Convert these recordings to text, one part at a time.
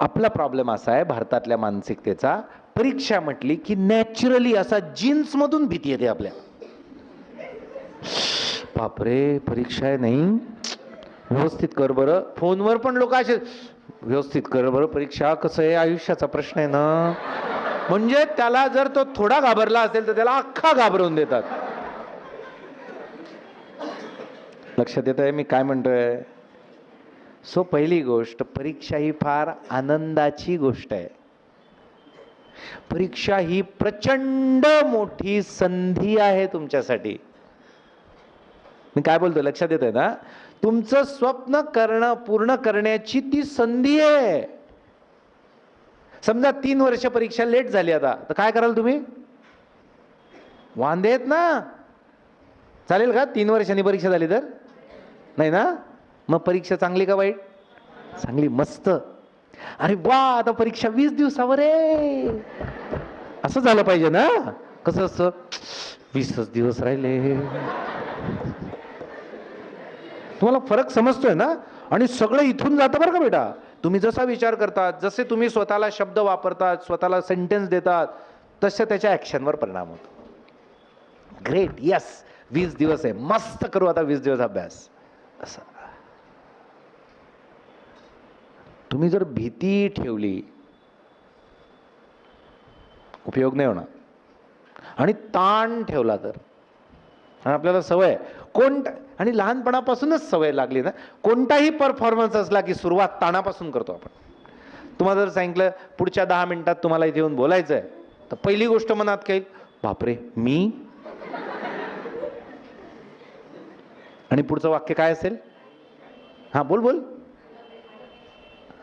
आपला प्रॉब्लेम असा आहे भारतातल्या मानसिकतेचा. परीक्षा म्हटली की नॅचरली असा जीन्स मधून भीती येते आपल्या. बापरे परीक्षा आहे नाही. व्यवस्थित कर बरं. फोनवर पण लोक असे व्यवस्थित कर बरं. परीक्षा कसं आहे? आयुष्याचा प्रश्न आहे ना. म्हणजे त्याला जर तो थोडा घाबरला असेल तर त्याला अख्खा घाबरवून देतात. लक्षात येत आहे मी काय म्हणतोय? सो पहिली गोष्ट परीक्षा ही फार आनंदाची गोष्ट आहे. परीक्षा ही प्रचंड मोठी संधी आहे तुमच्यासाठी. मी काय बोलतो लक्षात येत आहे ना? तुमचं स्वप्न करणं पूर्ण करण्याची ती संधी आहे. समजा तीन वर्ष परीक्षा लेट झाली आता तर काय कराल तुम्ही? वांदे आहेत ना? चालेल का? तीन वर्षांनी परीक्षा झाली तर? नाही ना? मग परीक्षा चांगली का वाईट? चांगली मस्त. अरे वा आता परीक्षा वीस दिवसावर आहे. असं झालं पाहिजे ना? कसं असतं? वीसच दिवस राहिले. तुम्हाला फरक समजतोय ना? आणि सगळं इथून जातं बरं का बेटा. तुम्ही जसा विचार करतात जसे तुम्ही स्वतःला शब्द वापरतात स्वतःला सेंटेन्स देतात तसे त्याच्या ॲक्शनवर परिणाम होतो. ग्रेट यस वीस दिवस आहे. मस्त करू आता वीस दिवस अभ्यास. असं. तुम्ही जर भीती ठेवली उपयोग नाही होणार. आणि ताण ठेवला तर. आणि आपल्याला सवय आहे. कोण आणि लहानपणापासूनच सवय लागली ना कोणताही परफॉर्मन्स असला की सुरुवात ताणापासून करतो आपण. तुम्हाला जर सांगितलं पुढच्या दहा मिनिटात तुम्हाला इथे येऊन बोलायचं आहे तर पहिली गोष्ट मनात काही बापरे मी? आणि पुढचं वाक्य काय असेल? हां बोल बोल.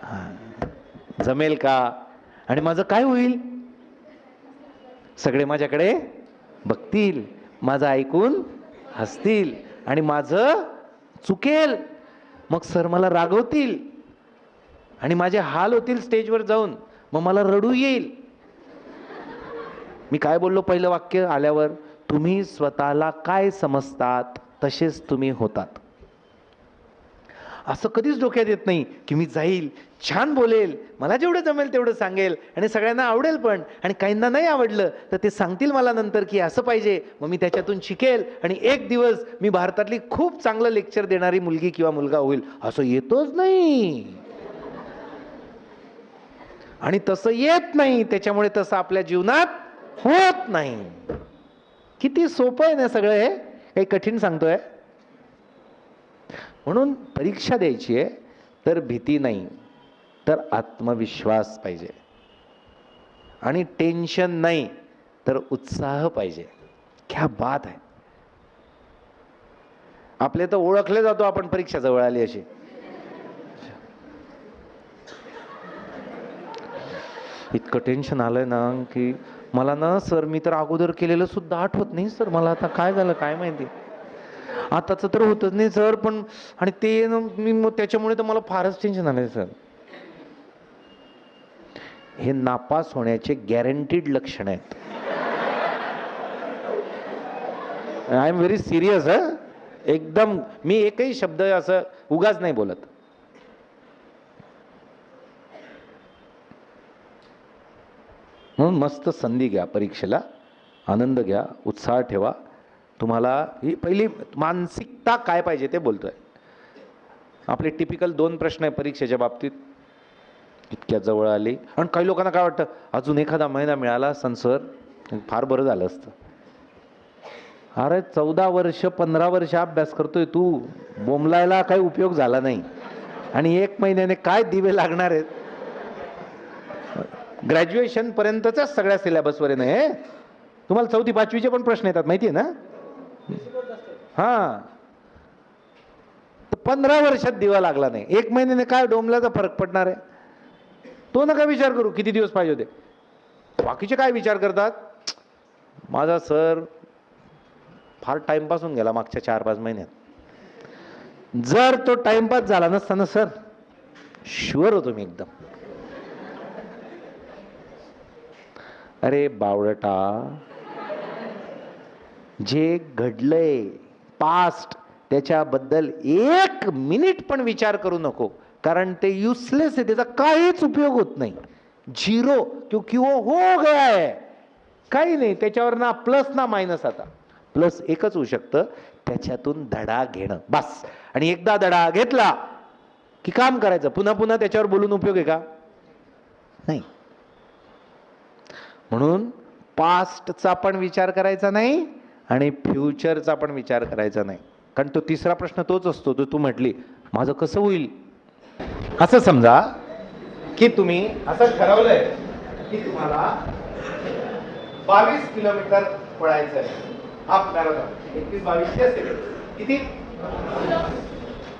हां. जमेल का? आणि माझं काय होईल? सगळे माझ्याकडे बघतील माझं ऐकून हसतील आणि माझं चुकेल. मग सर मला रागवतील आणि माझे हाल होतील स्टेजवर जाऊन. मग मला रडू येईल. मी काय बोललो पहिलं वाक्य आल्यावर? तुम्ही स्वतःला काय समजतात तसेच तुम्ही होतात. असं कधीच डोक्यात येत नाही की मी जाईल छान बोलेल मला जेवढं जमेल तेवढं सांगेल आणि सगळ्यांना आवडेल पण आणि काहींना नाही आवडलं तर ते सांगतील मला नंतर की असं पाहिजे मग मी त्याच्यातून शिकेल आणि एक दिवस मी भारतातली खूप चांगलं लेक्चर देणारी मुलगी किंवा मुलगा होईल असं येतोच नाही. आणि तसं येत नाही त्याच्यामुळे तसं आपल्या जीवनात होत नाही. किती सोपं आहे ना सगळं हे? काही कठीण सांगतोय? म्हणून परीक्षा द्यायची आहे तर भीती नाही तर आत्मविश्वास पाहिजे. आणि टेन्शन नाही तर उत्साह पाहिजे. क्या बात आहे. आपले तर ओळखले जातो आपण परीक्षा जवळ आली अशी. इतकं टेन्शन आलंय ना की मला ना सर मी तर अगोदर केलेलं सुद्धा आठवत नाही सर. मला आता काय झालं काय माहिती? आताच तर होतच नाही सर पण आणि ते मी मग त्याच्यामुळे तर मला फारच टेन्शन आलं सर. हे नापास होण्याचे गॅरंटीड लक्षण आहेत. आय एम व्हेरी सिरियस ह. एकदम मी एकही शब्द असं उगाच नाही बोलत. म्हणून मस्त संधी घ्या परीक्षेला आनंद घ्या उत्साह ठेवा. तुम्हाला ही पहिली मानसिकता काय पाहिजे ते बोलतोय. आपले टिपिकल दोन प्रश्न आहे परीक्षेच्या बाबतीत. इतक्या जवळ आली. आणि काही लोकांना काय वाटतं? अजून एखादा महिना मिळाला सर? फार बरं झालं असतं. अरे चौदा वर्ष पंधरा वर्ष अभ्यास करतोय तू. बोंबलायला काही उपयोग झाला नाही. आणि एक महिन्याने काय दिवे लागणार आहेत? ग्रॅज्युएशनपर्यंतच्याच सगळ्या सिलेबसवर आहे ना हे? तुम्हाला चौथी पाचवीचे पण प्रश्न येतात माहिती आहे ना? हा. पंधरा वर्षात दिवा लागला नाही. एक महिन्याने काय डोंबल्याचा फरक पडणार आहे? तो नका विचार करू किती दिवस पाहिजे होते? बाकीचे काय विचार करतात? माझा सर फार टाइमपास होऊन गेला मागच्या चार पाच महिन्यात. जर तो टाइमपास झाला नसता ना सर? शुअर होतो मी एकदम. अरे बावळटा जे घडलंय पास्ट त्याच्याबद्दल एक मिनिट पण विचार करू नको. कारण ते युसलेस आहे त्याचा काहीच उपयोग होत नाही. झिरो क्योंकि वो हो गया आहे काही नाही त्याच्यावर ना प्लस ना मायनस आता. प्लस एकच होऊ शकतं त्याच्यातून धडा घेणं. बस. आणि एकदा धडा घेतला की काम करायचं. पुन्हा पुन्हा त्याच्यावर बोलून उपयोग आहे का? नाही. म्हणून पास्टचा पण विचार करायचा नाही. आणि फ्युचरचा पण विचार करायचा नाही. कारण तो तिसरा प्रश्न तोच असतो तो तू म्हटली माझं कसं होईल? असं समजा की तुम्ही असं ठरवलंय की तुम्हाला बावीस किलोमीटर पळायचं आहे. हाफ मॅरेथॉन एकवीस बावीस असेल किती?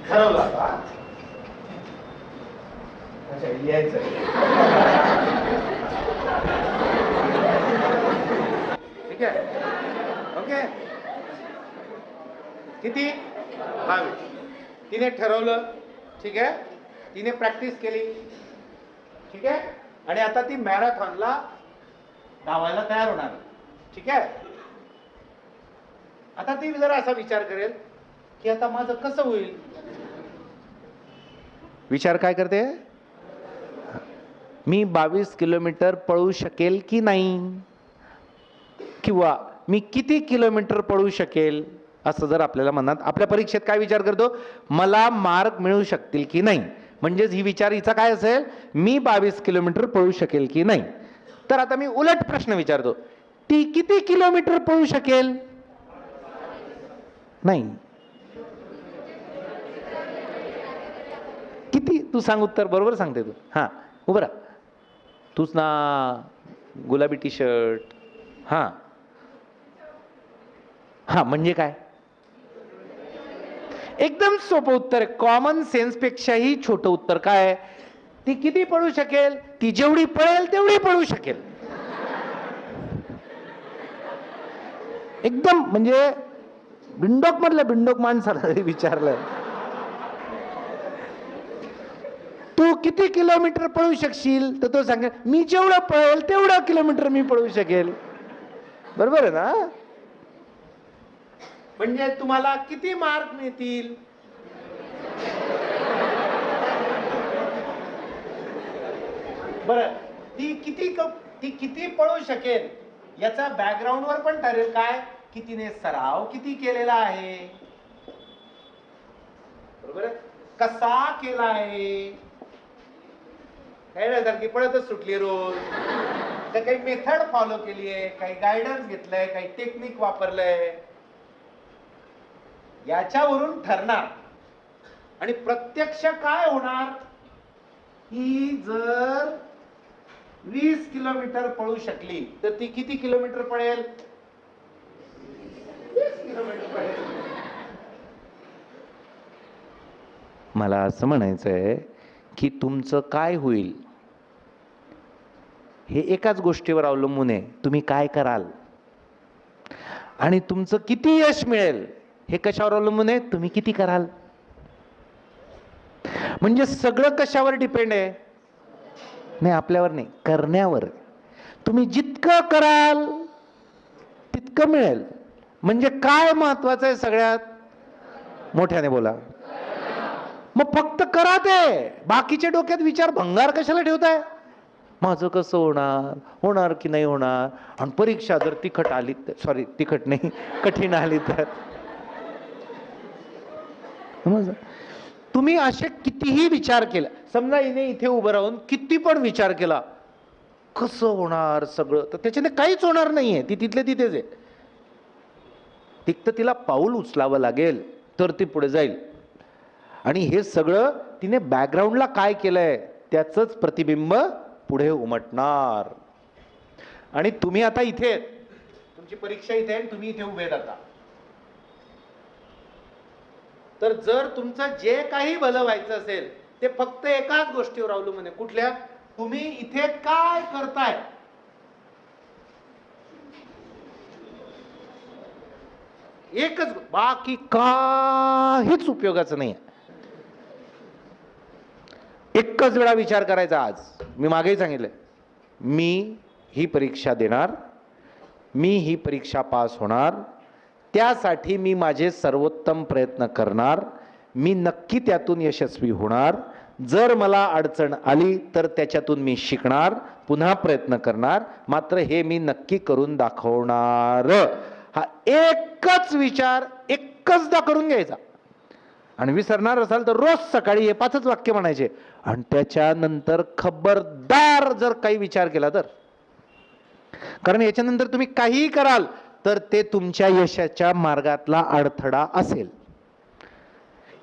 ठरवलं आता. अच्छा लिहायचं ठीक आहे? ओके. किती? बावीस. तिने ठरवलं. ठीक आहे? तिने प्रॅक्टिस केली. ठीक आहे? आणि आता ती मॅरेथॉनला धावायला तयार होणार. ठीक आहे? आता ती जरा असा विचार करेल की आता माझं कसं होईल? विचार काय करते? मी बावीस किलोमीटर पळू शकेल की नाही? किंवा मी किती किलोमीटर पळू शकेल असं जर आपल्याला मनात आपल्या परीक्षेत काय विचार करतो? मला मार्क मिळू शकतील की नाही? म्हणजेच ही विचार हिचा काय असेल? मी बावीस किलोमीटर पळू शकेल की नाही? तर आता मी उलट प्रश्न विचारतो. ती किती किलोमीटर पळू शकेल? नाही. किती? तू सांग उत्तर. बरोबर सांगते तू. हां. उभं राहा. तूच ना गुलाबी टी शर्ट हां. हां म्हणजे काय? एकदम सोपं उत्तर आहे. कॉमन सेन्सपेक्षाही छोटं उत्तर काय ती किती पळू शकेल? ती जेवढी पळेल तेवढी पळू शकेल. एकदम म्हणजे बिंडोक मधलं बिंडोक माणसाला विचारलं. तू किती किलोमीटर पळू शकशील? तर तो सांगेल मी जेवढं पळेल तेवढं किलोमीटर मी पळू शकेल. बरोबर आहे ना? म्हणजे तुम्हाला किती मार्क मिळतील? बर ती किती कप ती किती पळू शकेल? याचा बॅकग्राऊंड वर पण ठरेल. काय? की तिने सराव किती केलेला आहे? बरोबर कसा केला आहे? काय नाही सारखी? पळतच सुटली रोज. तर काही मेथड फॉलो केली आहे काही गायडन्स घेतलंय काही टेक्निक वापरलंय. याच्यावरून ठरणार. आणि प्रत्यक्ष काय होणार? ही जर वीस किलोमीटर पळू शकली तर ती किती किलोमीटर पळेल? किलोमीटर पळेल. मला असं म्हणायचं आहे की तुमचं काय होईल? हे एकाच गोष्टीवर अवलंबून आहे. तुम्ही काय कराल? आणि तुमचं किती यश मिळेल? हे कशावर अवलंबून आहे? तुम्ही किती कराल? म्हणजे सगळं कशावर डिपेंड आहे? नाही आपल्यावर नाही करण्यावर तुम्ही जितकं कराल तितकं मिळेल. म्हणजे काय महत्वाचं आहे सगळ्यात? मोठ्याने बोला. मग फक्त करा ते. बाकीच्या डोक्यात विचार भंगार कशाला ठेवताय? माझं कसं होणार? होणार की नाही होणार? आणि परीक्षा जर तिखट आली सॉरी तिखट नाही कठीण आली तर. समजलं? तुम्ही असे कितीही विचार केला. समजा हिने इथे उभं राहून किती पण विचार केला. कसं होणार सगळं? तर त्याच्याने काहीच होणार नाही आहे ती तिथले तिथेच आहे. एक तर तिला पाऊल उचलावं लागेल तर ती पुढे जाईल. आणि हे सगळं तिने बॅकग्राऊंडला काय केलंय त्याचंच प्रतिबिंब पुढे उमटणार. आणि तुम्ही आता इथे तुमची परीक्षा इथे आहे तुम्ही इथे उभे आहेत आता. तर जर तुमचं जे काही भलं व्हायचं असेल ते फक्त एकाच गोष्टीवर अवलंबून आहे. कुठल्या? तुम्ही इथे काय करताय? एकच बाकी काहीच उपयोगाचं नाही एकच वेळा विचार करायचा आज. मी मागेही सांगितलं मी ही परीक्षा देणार मी ही परीक्षा पास होणार त्यासाठी मी माझे सर्वोत्तम प्रयत्न करणार. मी नक्की त्यातून यशस्वी होणार. जर मला अडचण आली तर त्याच्यातून मी शिकणार पुन्हा प्रयत्न करणार. मात्र हे मी नक्की करून दाखवणार. हा एकच विचार एकचदा करून घ्यायचा. आणि विसरणार असाल तर रोज सकाळी हे पाचच वाक्य म्हणायचे. आणि त्याच्यानंतर खबरदार जर काही विचार केला तर. कारण याच्यानंतर तुम्ही काहीही कराल तर ते तुमच्या यशाच्या मार्गातला अडथळा असेल.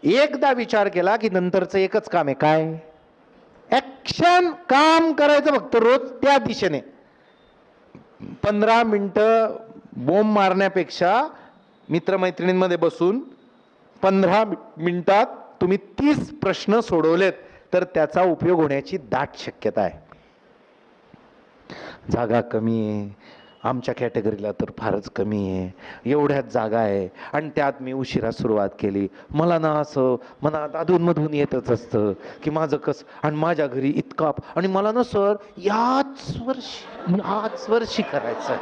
एकदा विचार केला की नंतरचं एकच काम आहे. काय? ॲक्शन काम करायचं फक्त रोज त्या दिशेने. पंधरा मिनटं बोंब मारण्यापेक्षा मित्रमैत्रिणींमध्ये बसून पंधरा मिनिटात तुम्ही तीस प्रश्न सोडवलेत तर त्याचा उपयोग होण्याची दाट शक्यता आहे. जागा कमी आहे. आमच्या कॅटेगरीला तर फारच कमी आहे. एवढ्याच जागा आहे. आणि त्यात मी उशिरा सुरुवात केली. मला ना असं मनात अधूनमधून येतच असतं की माझं कसं आणि माझ्या घरी इतका आणि मला ना सर याच वर्षी म्हणजे याच वर्षी करायचं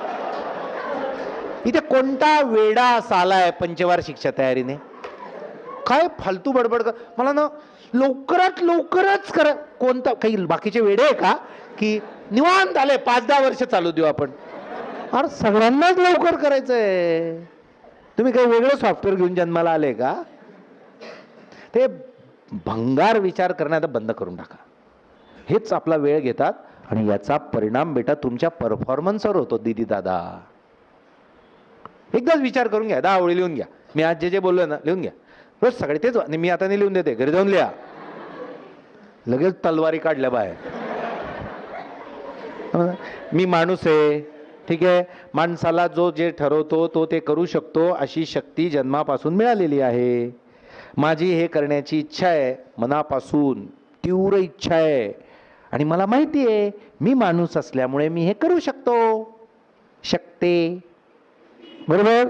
इथे कोणता वेडा असा आलाय पंचवार्षिकच्या तयारीने? काय फालतू बडबड कर मला ना लवकरात लवकरच करा कोणता काही बाकीचे वेडे आहे का? की निवांत आले पाच दहा वर्ष चालू देऊ आपण. अरे सगळ्यांनाच लवकर करायचंय. तुम्ही काही वेगळं सॉफ्टवेअर घेऊन जन्माला आले का? ते भंगार विचार करण्यात बंद करून टाका. हेच आपला वेळ घेतात आणि याचा परिणाम बेटा तुमच्या परफॉर्मन्सवर होतो दिदी दादा. एकदाच विचार करून घ्या दहा ओळी लिहून घ्या. मी आज जे जे बोललो ना लिहून घ्या. रोज सगळे तेच आणि मी आता नाही लिहून देते घरी जाऊन लिहा. लगेच तलवारी काढल्या बाहेर. मी माणूस आहे. ठीक आहे? माणसाला जो जे ठरवतो तो ते करू शकतो अशी शक्ती जन्मापासून मिळालेली आहे. माझी हे करण्याची इच्छा आहे मनापासून तीव्र इच्छा आहे. आणि मला माहिती आहे मी माणूस असल्यामुळे मी हे करू शकतो. शकते. बरोबर?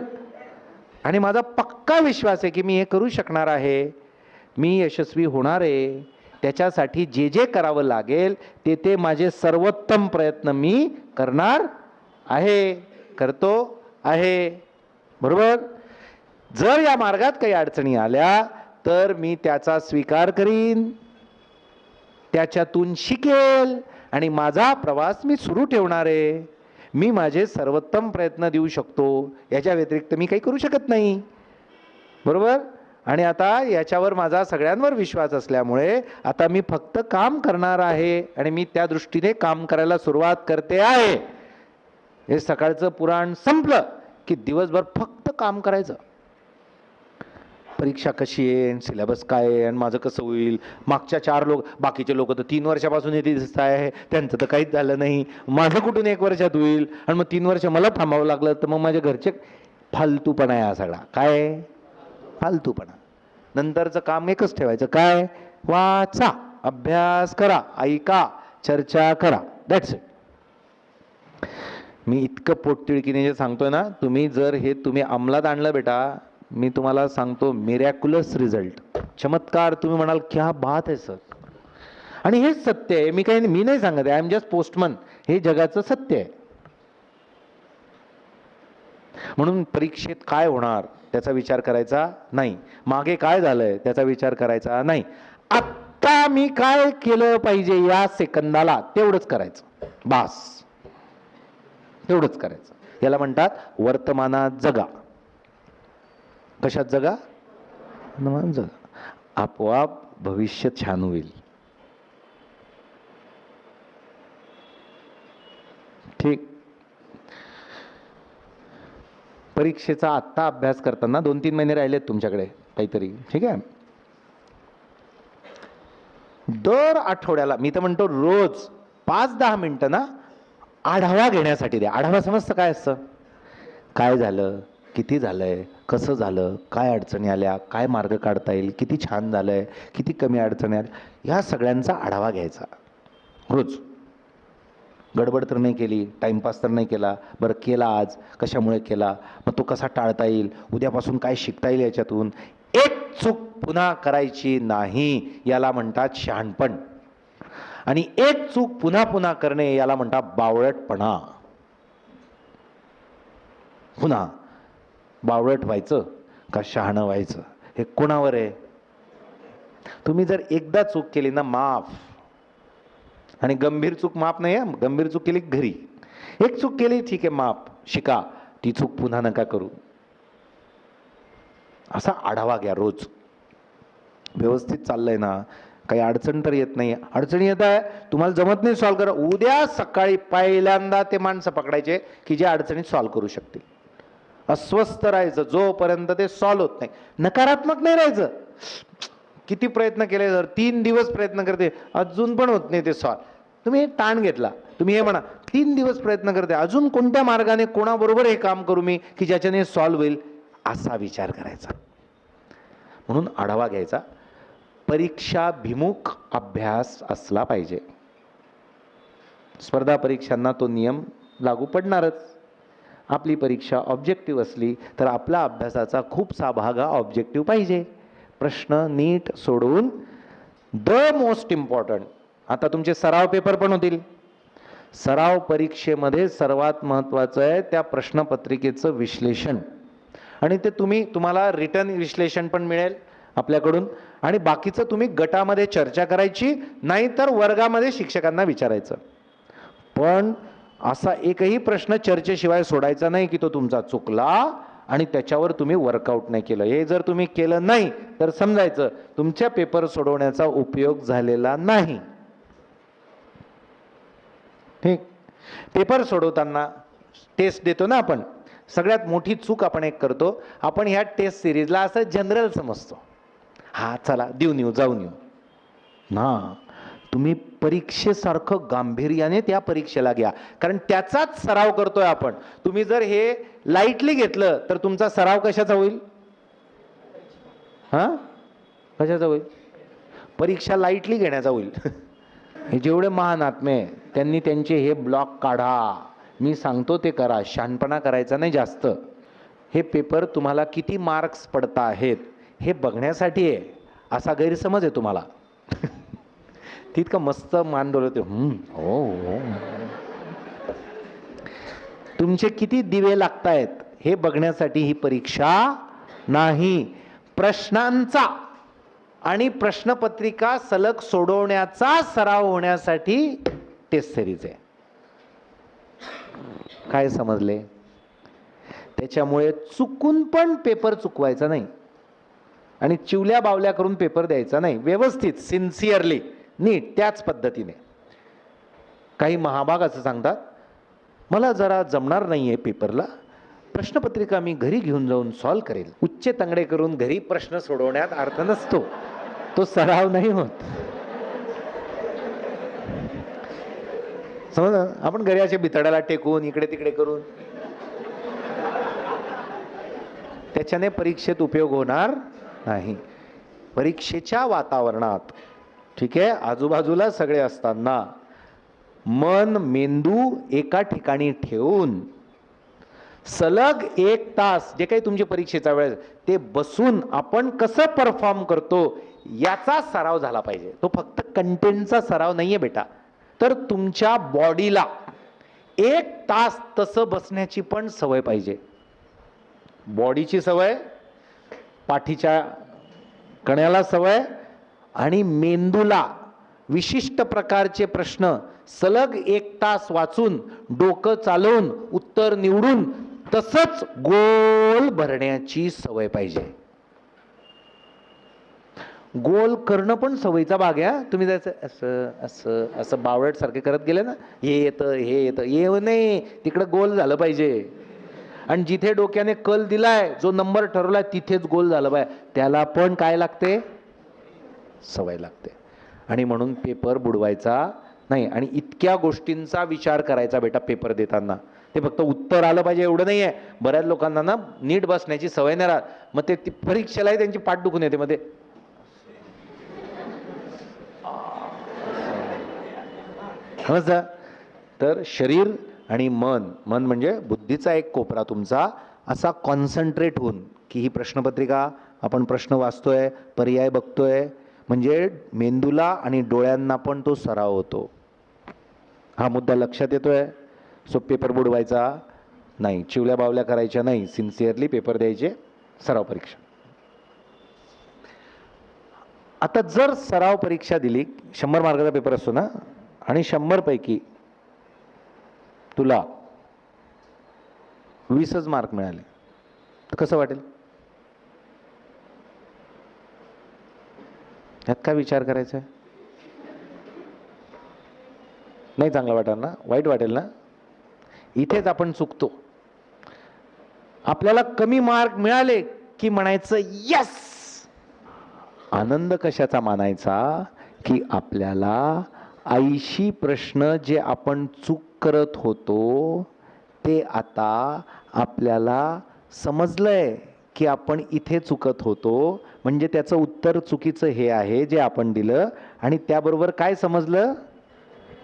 आणि माझा पक्का विश्वास आहे की मी हे करू शकणार आहे. मी यशस्वी होणार आहे. त्याच्यासाठी जे जे करावं लागेल ते ते माझे सर्वोत्तम प्रयत्न मी करणार आहे करतो आहे. बरोबर? जर या मार्गात काही अडचणी आल्या तर मी त्याचा स्वीकार करीन. त्याच्यातून शिकेल आणि माझा प्रवास मी सुरू ठेवणार आहे. मी माझे सर्वोत्तम प्रयत्न देऊ शकतो. याच्या व्यतिरिक्त मी काही करू शकत नाही. बरोबर? आणि आता याच्यावर माझा सगळ्यांवर विश्वास असल्यामुळे आता मी फक्त काम करणार आहे आणि मी त्या दृष्टीने काम करायला सुरुवात करते आहे. हे सकाळचं पुराण संपलं की दिवसभर फक्त काम करायचं. परीक्षा कशी आहे सिलेबस काय आहे आणि माझं कसं होईल? मागच्या चार लोक बाकीचे लोक तर तीन वर्षापासून येते दिसत आहे त्यांचं तर काहीच झालं नाही. माझं कुठून एक वर्षात होईल? आणि मग तीन वर्ष मला थांबावं लागलं तर मग माझ्या घरचे फालतूपणा आहे हा सगळा. काय? फालतूपणा. नंतरचं काम एकच ठेवायचं. काय? वाचा अभ्यास करा ऐका चर्चा करा. दॅट्स इट मी इतकं पोटतिळकीने जे सांगतोय ना तुम्ही जर हे तुम्ही अंमलात आणलं बेटा मी तुम्हाला सांगतो मिरॅक्युलस रिझल्ट चमत्कार तुम्ही म्हणाल क्या बात आहे सर. आणि हेच सत्य आहे. मी काही मी नाही सांगत आय एम जस्ट पोस्टमन हे जगाचं सत्य आहे. म्हणून परीक्षेत काय होणार त्याचा विचार करायचा नाही. मागे काय झालंय त्याचा विचार करायचा नाही. आत्ता मी काय केलं पाहिजे या सेकंदाला? तेवढंच करायचं. बास. तेवढंच करायचं. याला म्हणतात वर्तमानात जगा. कशात जगा? जगा. आपोआप भविष्य छान होईल. ठीक. परीक्षेचा आत्ता अभ्यास करताना दोन तीन महिने राहिलेत तुमच्याकडे काहीतरी. ठीक आहे? दर आठवड्याला मी तर म्हणतो रोज पाच दहा मिनटं ना आढावा घेण्यासाठी द्या आढावा समजतं काय असतं? काय झालं? किती झालं आहे कसं झालं? काय अडचणी आल्या? काय मार्ग काढता येईल? किती छान झालं आहे किती कमी अडचणी आल्या? ह्या सगळ्यांचा आढावा घ्यायचा. रोज. गडबड तर नाही केली. टाईमपास तर नाही केला. बरं केला आज. कशामुळे केला? मग तो कसा टाळता येईल? उद्यापासून काय शिकता येईल याच्यातून? एक चूक पुन्हा करायची नाही. याला म्हणतात शहाणपण. आणि एक चूक पुन्हा पुन्हा करणे याला म्हणतात बावळटपणा. पुन्हा बावळट व्हायचं का शहाणं व्हायचं? हे कोणावर आहे? तुम्ही जर एकदा चूक केली ना माफ. आणि गंभीर चूक माफ नाही आहे गंभीर चूक केली घरी. एक चूक केली ठीक आहे माफ. शिका. ती चूक पुन्हा नका करू. असा आढावा घ्या रोज. व्यवस्थित चाललंय ना काही अडचण तर येत नाही अडचणी येत आहे तुम्हाला जमत नाही सॉल्व करा. उद्या सकाळी पहिल्यांदा ते माणसं पकडायचे की जे अडचणी सॉल्व करू शकतील. अस्वस्थ राहायचं जोपर्यंत ते सॉल्व होत नाही. नकारात्मक नाही राहायचं. किती प्रयत्न केले जर तीन दिवस प्रयत्न करते अजून पण होत नाही ते सॉल्व तुम्ही एक ताण घेतला. तुम्ही हे म्हणा तीन दिवस प्रयत्न करते. अजून कोणत्या मार्गाने कोणाबरोबर हे काम करू मी की ज्याच्याने सॉल्व्ह होईल असा विचार करायचा. म्हणून आढावा घ्यायचा. परीक्षाभिमुख अभ्यास असला पाहिजे. स्पर्धा परीक्षांना तो नियम लागू पडणारच. आपली परीक्षा ऑब्जेक्टिव्ह असली तर आपला अभ्यासाचा खूपसा भाग हा ऑब्जेक्टिव्ह पाहिजे. प्रश्न नीट सोडवून द मोस्ट इम्पॉर्टंट आता तुमचे सराव पेपर पण होतील. सराव परीक्षेमध्ये सर्वात महत्त्वाचं आहे त्या प्रश्नपत्रिकेचं विश्लेषण. आणि ते तुम्ही तुम्हाला रिटर्न विश्लेषण पण मिळेल. आपल्याकडून. आणि बाकीचं तुम्ही गटामध्ये चर्चा करायची नाहीतर वर्गामध्ये शिक्षकांना विचारायचं. पण असा एकही प्रश्न चर्चेशिवाय सोडायचा नाही की तो तुमचा चुकला आणि त्याच्यावर तुम्ही वर्कआउट नाही केलं. हे जर तुम्ही केलं नाही तर समजायचं तुमच्या पेपर सोडवण्याचा उपयोग झालेला नाही. ठीक पेपर सोडवताना टेस्ट देतो ना आपण. सगळ्यात मोठी चूक आपण एक करतो. आपण ह्या टेस्ट सिरीजला असं जनरल समजतो. हा चला देऊन येऊ जाऊन येऊ. ना तुम्ही परीक्षेसारखं गांभीर्याने त्या परीक्षेला घ्या. कारण त्याचाच सराव करतोय आपण. तुम्ही जर हे लाईटली घेतलं तर तुमचा सराव कशाचा होईल? हा? कशाचा होईल? परीक्षा लाईटली घेण्याचा होईल. हे जेवढे महान आत्मे आहे, त्यांनी त्यांचे हे ब्लॉक काढा. मी सांगतो ते करा. शहाणपणा करायचा नाही जास्त. हे पेपर तुम्हाला किती मार्क्स पडता आहेत? हे बघण्यासाठी आहे असा गैरसमज आहे तुम्हाला. तितकं मस्त मान डोलवते हो हो. तुमचे किती दिवे लागतायत हे बघण्यासाठी ही परीक्षा नाही. प्रश्नांचा आणि प्रश्नपत्रिका सलग सोडवण्याचा सराव होण्यासाठी टेस्ट सिरीज आहे. काय समजले? त्याच्यामुळे चुकून पण पेपर चुकवायचा नाही. आणि चिवल्या बावल्या करून पेपर द्यायचा नाही. व्यवस्थित सिन्सिअरली नीट त्याच पद्धतीने. काही महाभाग असं सांगतात मला जरा जमणार नाही आहे पेपरला. प्रश्नपत्रिका मी घरी घेऊन जाऊन सॉल्व करेल. उच्च तंगडे करून घरी प्रश्न सोडवण्यात अर्थ नसतो. तो सराव नाही होत. समज आपण घरी असे बितडाला टेकून इकडे तिकडे करून. त्याच्याने परीक्षेत उपयोग होणार नाही. परीक्षेच्या वातावरणात ठीक आहे आजूबाजूला सगळे असताना मन मेंदू एका ठिकाणी ठेवून सलग एक तास जे काही तुमची परीक्षेचा वेळ ते बसून आपण कसं परफॉर्म करतो याचा सराव झाला पाहिजे. तो फक्त कंटेंटचा सराव नाही आहे बेटा. तर तुमच्या बॉडीला एक तास तसं बसण्याची पण सवय पाहिजे. बॉडीची सवय पाठीच्या कण्याला सवय आणि मेंदूला विशिष्ट प्रकारचे प्रश्न सलग एक तास वाचून डोकं चालवून उत्तर निवडून तसंच गोल भरण्याची सवय पाहिजे. गोल करणं पण सवयीचा भाग आहे तुम्ही जायचं असं असं असं बावळटसारखे करत गेले ना हे येतं हे येतं ये नाही तिकडं गोल झालं पाहिजे. आणि जिथे डोक्याने कल दिलाय जो नंबर ठरवलाय तिथेच गोल झालं बाय. त्याला पण काय लागते? सवय लागते. आणि म्हणून पेपर बुडवायचा नाही. आणि इतक्या गोष्टींचा विचार करायचा बेटा पेपर देताना. ते फक्त उत्तर आलं पाहिजे एवढं नाही आहे बऱ्याच लोकांना ना नीट बसण्याची सवय नाही राहत. मग ते ती परीक्षेलाही त्यांची पाठ दुखून येते. मध्ये तर शरीर आणि मन मन म्हणजे बुद्धीचा एक कोपरा तुमचा असा कॉन्सन्ट्रेट होऊन की ही प्रश्नपत्रिका आपण प्रश्न वाचतोय पर्याय बघतोय म्हणजे मेंदूला आणि डोळ्यांना पण तो सराव होतो. हा मुद्दा लक्षात येतोय? सो पेपर बुडवायचा नाही चिवल्या बावल्या करायच्या नाही सिन्सिअरली पेपर द्यायचे सराव परीक्षा. आता जर सराव परीक्षा दिली शंभर मार्काचा पेपर असतो ना आणि शंभरपैकी तुला वीसच मार्क मिळाले. तर कसं वाटेल? ह्यात काय विचार करायचा आहे? नाही चांगलं वाटेल ना? वाईट वाटेल ना? इथेच आपण चुकतो. आपल्याला कमी मार्क मिळाले की म्हणायचं यस आनंद कशाचा मानायचा? की आपल्याला ऐंशी प्रश्न जे आपण चूक करत होतो ते आता आपल्याला समजलंय की आपण इथे चुकत होतो. म्हणजे त्याचं उत्तर चुकीचं हे आहे जे आपण दिलं. आणि त्याबरोबर काय समजलं?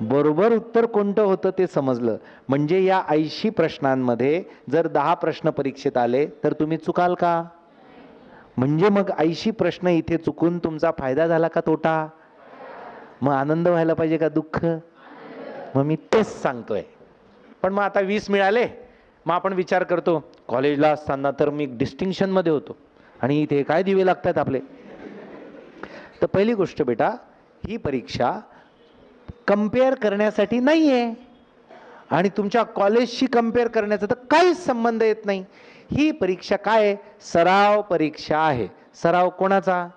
बरोबर उत्तर कोणतं होतं ते समजलं. म्हणजे या ऐंशी प्रश्नांमध्ये जर दहा प्रश्न परीक्षेत आले तर तुम्ही चुकाल का? म्हणजे मग ऐंशी प्रश्न इथे चुकून तुमचा फायदा झाला का तोटा? मग आनंद व्हायला पाहिजे का दुःख? मग मी तेच सांगतोय. पण मग आता वीस मिळाले मग आपण विचार करतो कॉलेजला असताना तर मी डिस्टिंक्शनमध्ये होतो. आणि इथे काय दिवे लागतात आपले? तर पहिली गोष्ट बेटा ही परीक्षा कंपेअर करण्यासाठी नाही आहे आणि तुमच्या कॉलेजशी कंपेअर करण्याचा तर काहीच संबंध येत नाही. ही परीक्षा काय आहे? सराव परीक्षा आहे. सराव कोणाचा?